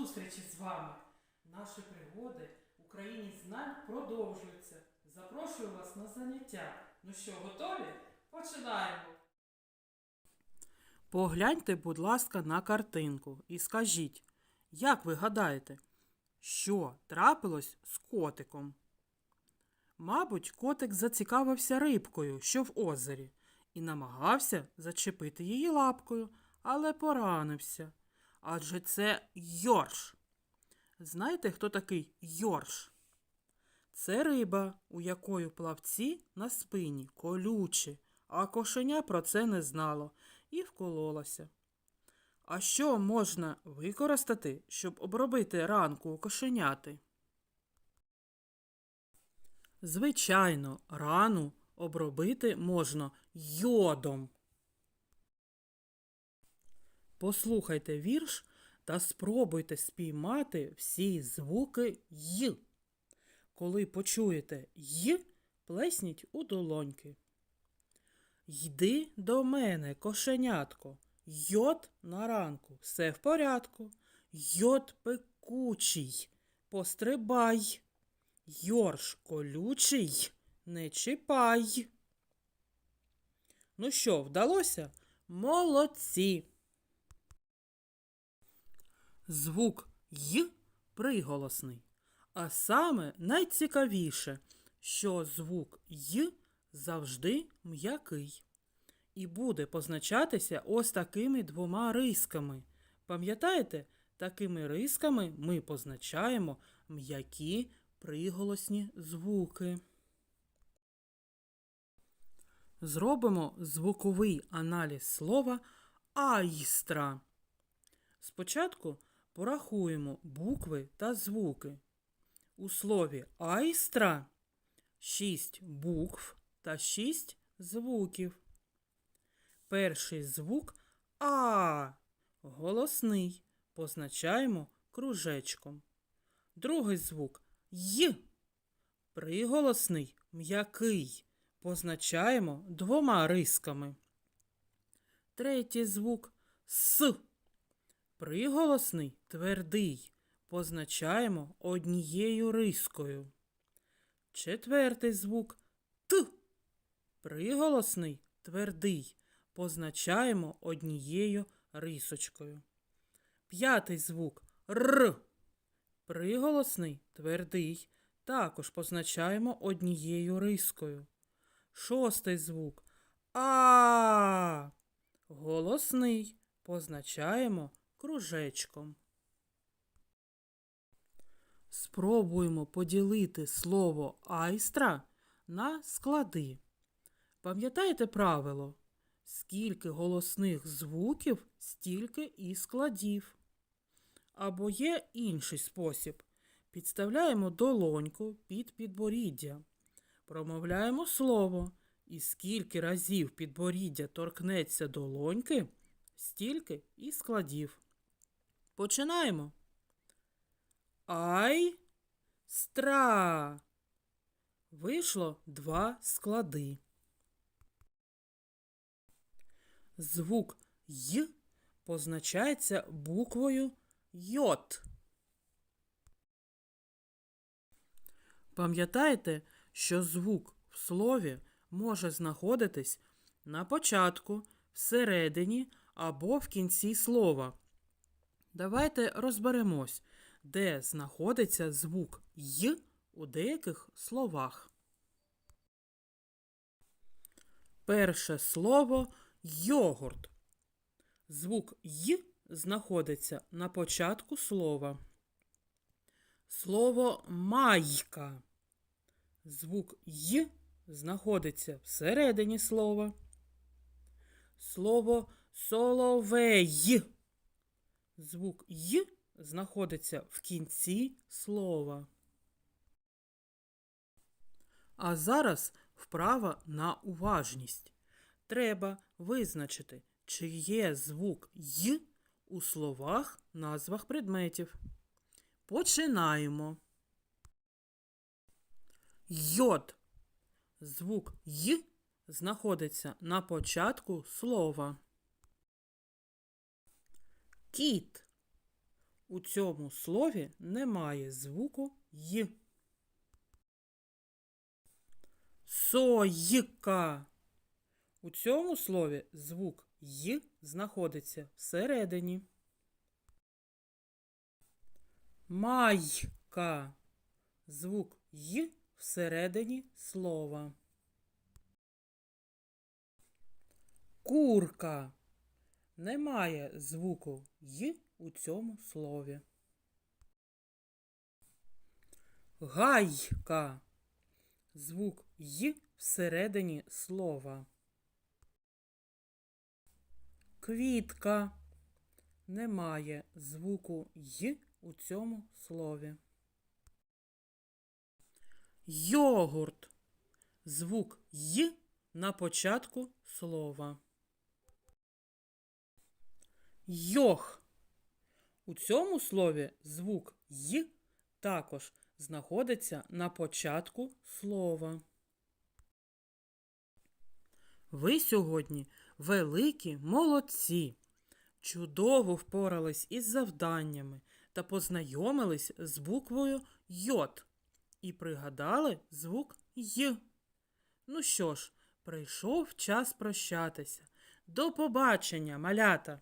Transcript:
зустрічі з вами. Наші пригоди в Україні знань продовжуються. Запрошую вас на заняття. Ну що, готові? Починаємо. Погляньте, будь ласка, на картинку і скажіть, як ви гадаєте, що трапилось з котиком? Мабуть, котик зацікавився рибкою, що в озері, і намагався зачепити її лапкою, але поранився. Адже це йорш. Знаєте, хто такий йорш? Це риба, у якої плавці на спині колючі, а кошеня про це не знало і вкололося. А що можна використати, щоб обробити ранку у кошеняти? Звичайно, рану обробити можна йодом. Послухайте вірш та спробуйте спіймати всі звуки й. Коли почуєте й, плесніть у долоньки. Йди до мене, кошенятко, йод на ранку, все в порядку. Йод пекучий, пострибай. Йорш колючий, не чіпай. Ну що, вдалося? Молодці. Звук й приголосний. А саме найцікавіше, що звук й завжди м'який. І буде позначатися ось такими двома рисками. Пам'ятаєте, такими рисками ми позначаємо м'які приголосні звуки. Зробимо звуковий аналіз слова айстра. Спочатку порахуємо букви та звуки. У слові айстра 6 букв та 6 звуків. Перший звук А голосний позначаємо кружечком. Другий звук Й приголосний м'який позначаємо двома рисками. Третій звук С приголосний твердий позначаємо однією рискою. Четвертий звук Т. Приголосний твердий позначаємо однією рисочкою. П'ятий звук Р. Приголосний твердий також позначаємо однією рискою. Шостий звук А. Голосний позначаємо кружечком. Спробуємо поділити слово айстра на склади. Пам'ятаєте правило? Скільки голосних звуків, стільки і складів. Або є інший спосіб. Підставляємо долоньку під підборіддя. Промовляємо слово. І скільки разів підборіддя торкнеться долоньки, стільки і складів. Починаємо. Ай стра. Вийшло два склади. Звук й позначається буквою йот. Пам'ятаєте, що звук в слові може знаходитись на початку, всередині або в кінці слова. Давайте розберемось, де знаходиться звук й у деяких словах. Перше слово йогурт. Звук й знаходиться на початку слова. Слово майка. Звук й знаходиться всередині слова. Слово соловей. Звук й знаходиться в кінці слова. А зараз вправа на уважність. Треба визначити, чи є звук й у словах, назвах предметів. Починаємо. Йод. Звук й знаходиться на початку слова. Кіт. У цьому слові немає звуку й. Сойка. У цьому слові звук й знаходиться всередині. Майка. Звук й всередині слова. Курка. Немає звуку й у цьому слові. Гайка. Звук й всередині слова. Квітка. Немає звуку й у цьому слові. Йогурт. Звук й на початку слова. Йох. У цьому слові звук й також знаходиться на початку слова. Ви сьогодні великі молодці. Чудово впорались із завданнями та познайомились з буквою Йод і пригадали звук Й. Ну що ж, прийшов час прощатися. До побачення, малята!